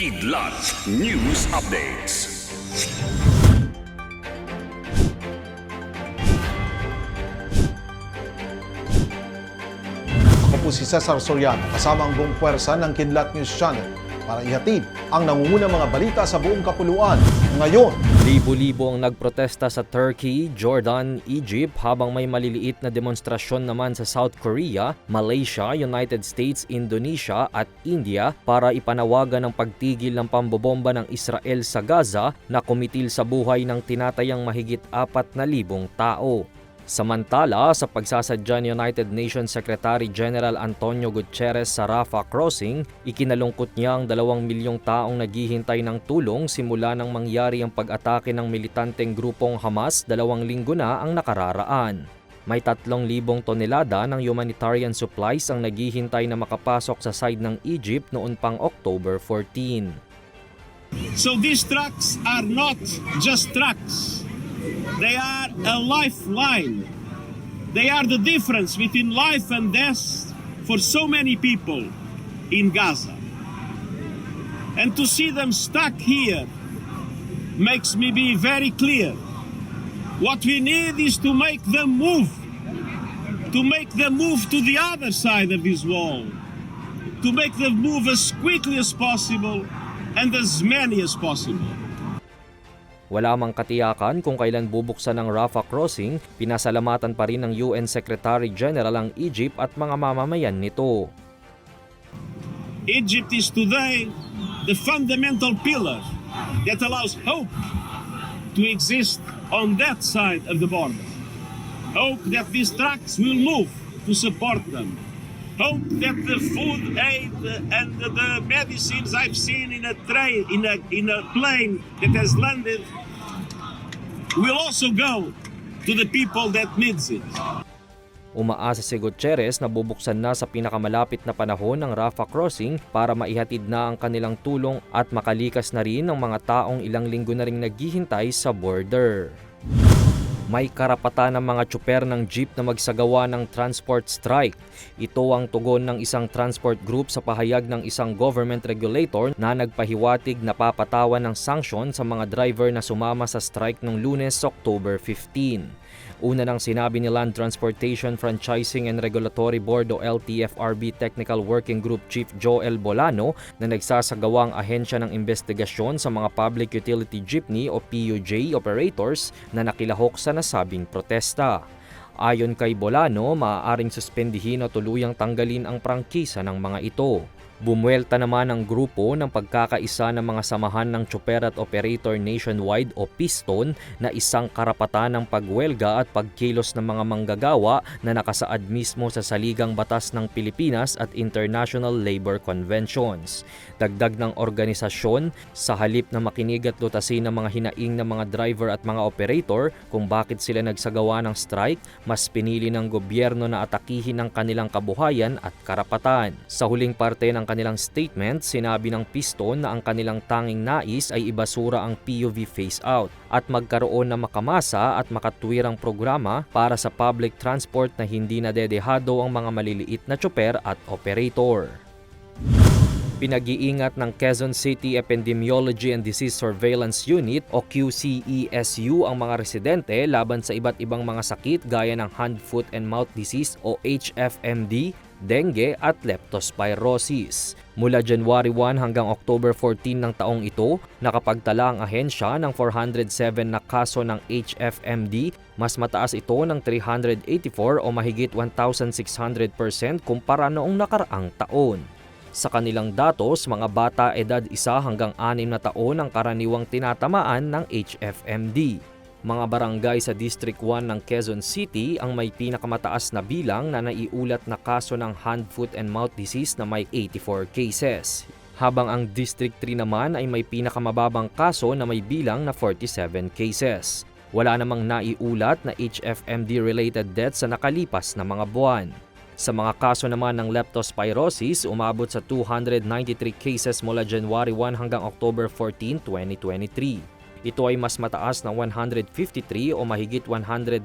Kidlat News Updates. Ako po si Cesar Soriano kasama ang buong puwersa ng Kidlat News Channel para ihatid ang nangungunang mga balita sa buong kapuluan ngayon. Libo-libo ang nagprotesta sa Turkey, Jordan, Egypt habang may maliliit na demonstrasyon naman sa South Korea, Malaysia, United States, Indonesia at India para ipanawagan ang pagtigil ng pambobomba ng Israel sa Gaza na kumitil sa buhay ng tinatayang mahigit 4,000 tao. Samantala, sa pagsasadya ni United Nations Secretary General Antonio Gutierrez sa Rafah Crossing, ikinalungkot niya ang dalawang milyong taong naghihintay ng tulong simula nang mangyari ang pag-atake ng militanteng grupong Hamas dalawang linggo na ang nakararaan. May tatlong libong tonelada ng humanitarian supplies ang naghihintay na makapasok sa side ng Egypt noon pang October 14. So these trucks are not just trucks. They are a lifeline. They are the difference between life and death for so many people in Gaza. And to see them stuck here makes me be very clear. What we need is to make them move. To make them move to the other side of this wall. To make them move as quickly as possible and as many as possible. Wala mang katiyakan kung kailan bubuksan ng Rafah Crossing, pinasalamatan pa rin ng UN Secretary General ang Egypt at mga mamamayan nito. Egypt is today the fundamental pillar that allows hope to exist on that side of the border. Hope that these trucks will move to support them. Hope that the food aid and the, medicines I've seen in a train, in a, in a plane that has landed, will also go to the people that needs it. Umaasa si Gutierrez na bubuksan na sa pinakamalapit na panahon ng Rafah Crossing para maihatid na ang kanilang tulong at makalikas na rin ng mga taong ilang linggo na ring naghihintay sa border. May karapatan ng mga tsuper ng jeep na magsagawa ng transport strike. Ito ang tugon ng isang transport group sa pahayag ng isang government regulator na nagpahiwatig na papatawan ng sanksyon sa mga driver na sumama sa strike noong lunes, October 15. Una nang sinabi ni Land Transportation Franchising and Regulatory Board o LTFRB Technical Working Group Chief Joel Bolano na nagsasagawa ang ahensya ng investigasyon sa mga public utility jeepney o PUJ operators na nakilahok sa nasabing protesta. Ayon kay Bolano, maaaring suspendihin o tuluyang tanggalin ang prangkisa ng mga ito. Bumuelta naman ang grupo ng pagkakaisa ng mga samahan ng Chopper at Operator Nationwide o PISTON na isang karapatan ng pagwelga at pagkilos ng mga manggagawa na nakasaad mismo sa Saligang Batas ng Pilipinas at International Labor Conventions. Dagdag ng organisasyon, sa halip na makinig at lutasin ng mga hinaing ng mga driver at mga operator kung bakit sila nagsagawa ng strike, mas pinili ng gobyerno na atakihin ang kanilang kabuhayan at karapatan. Sa huling parte ng kanilang statement, sinabi ng Piston na ang kanilang tanging nais ay ibasura ang PUV phase-out at magkaroon ng makamasa at makatwirang programa para sa public transport na hindi nadedehado ang mga maliliit na tsoper at operator. Pinag-iingat ng Quezon City Epidemiology and Disease Surveillance Unit o QCESU ang mga residente laban sa iba't ibang mga sakit gaya ng hand, foot and mouth disease o HFMD, dengue at leptospirosis. Mula January 1 hanggang October 14 ng taong ito, nakapagtala ang ahensya ng 407 na kaso ng HFMD, mas mataas ito ng 384 o mahigit 1,600% kumpara noong nakaraang taon. Sa kanilang datos, mga bata edad 1 hanggang 6 na taon ang karaniwang tinatamaan ng HFMD. Mga barangay sa District 1 ng Quezon City ang may pinakamataas na bilang na naiulat na kaso ng hand, foot and mouth disease na may 84 cases. Habang ang District 3 naman ay may pinakamababang kaso na may bilang na 47 cases. Wala namang naiulat na HFMD-related deaths sa nakalipas na mga buwan. Sa mga kaso naman ng leptospirosis, umabot sa 293 cases mula January 1 hanggang October 14, 2023. Ito ay mas mataas na 153 o mahigit 109%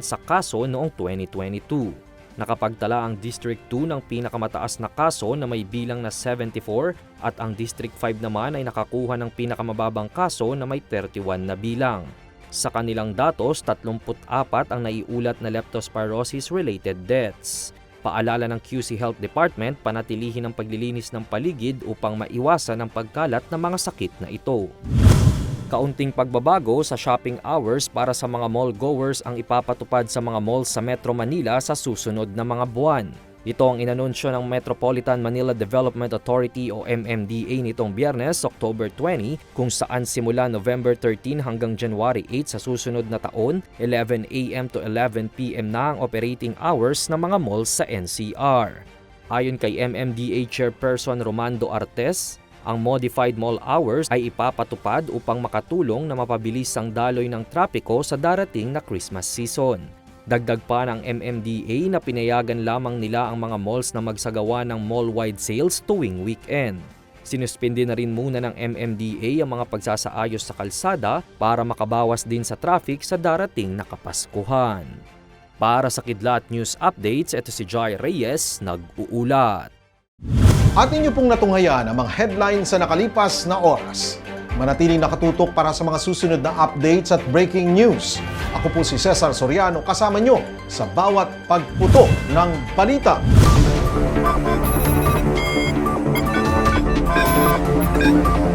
sa kaso noong 2022. Nakapagtala ang District 2 ng pinakamataas na kaso na may bilang na 74 at ang District 5 naman ay nakakuha ng pinakamababang kaso na may 31 na bilang. Sa kanilang datos, 34 ang naiulat na leptospirosis-related deaths. Paalala ng QC Health Department, panatilihin ang paglilinis ng paligid upang maiwasan ang pagkalat ng mga sakit na ito. Kaunting pagbabago sa shopping hours para sa mga mall goers ang ipapatupad sa mga malls sa Metro Manila sa susunod na mga buwan. Ito ang inanunsyo ng Metropolitan Manila Development Authority o MMDA nitong Biyernes, October 20, kung saan simula November 13 hanggang January 8 sa susunod na taon, 11 a.m. to 11 p.m. na ang operating hours ng mga malls sa NCR. Ayon kay MMDA Chairperson Romando Artes, ang modified mall hours ay ipapatupad upang makatulong na mapabilis ang daloy ng trapiko sa darating na Christmas season. Dagdag pa ng MMDA na pinayagan lamang nila ang mga malls na magsagawa ng mall-wide sales tuwing weekend. Sinuspindi na rin muna ng MMDA ang mga pagsasaayos sa kalsada para makabawas din sa traffic sa darating na Kapaskuhan. Para sa Kidlat News Updates, ito si Jai Reyes, nag-uulat. At inyo pong natunghayaan ang mga headlines sa nakalipas na oras. Manatiling nakatutok para sa mga susunod na updates at breaking news. Ako po si Cesar Soriano kasama nyo sa bawat pagputok ng balita. Thank you.